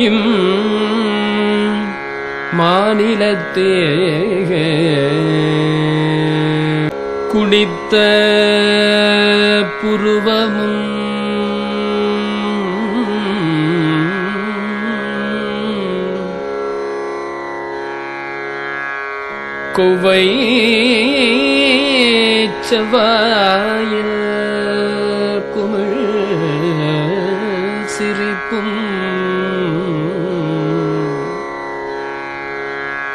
இம் மாநிலத்தே குடித்த புருவமும் கொவை செவாயில்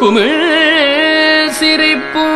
குமிழ் சிரிப்பும்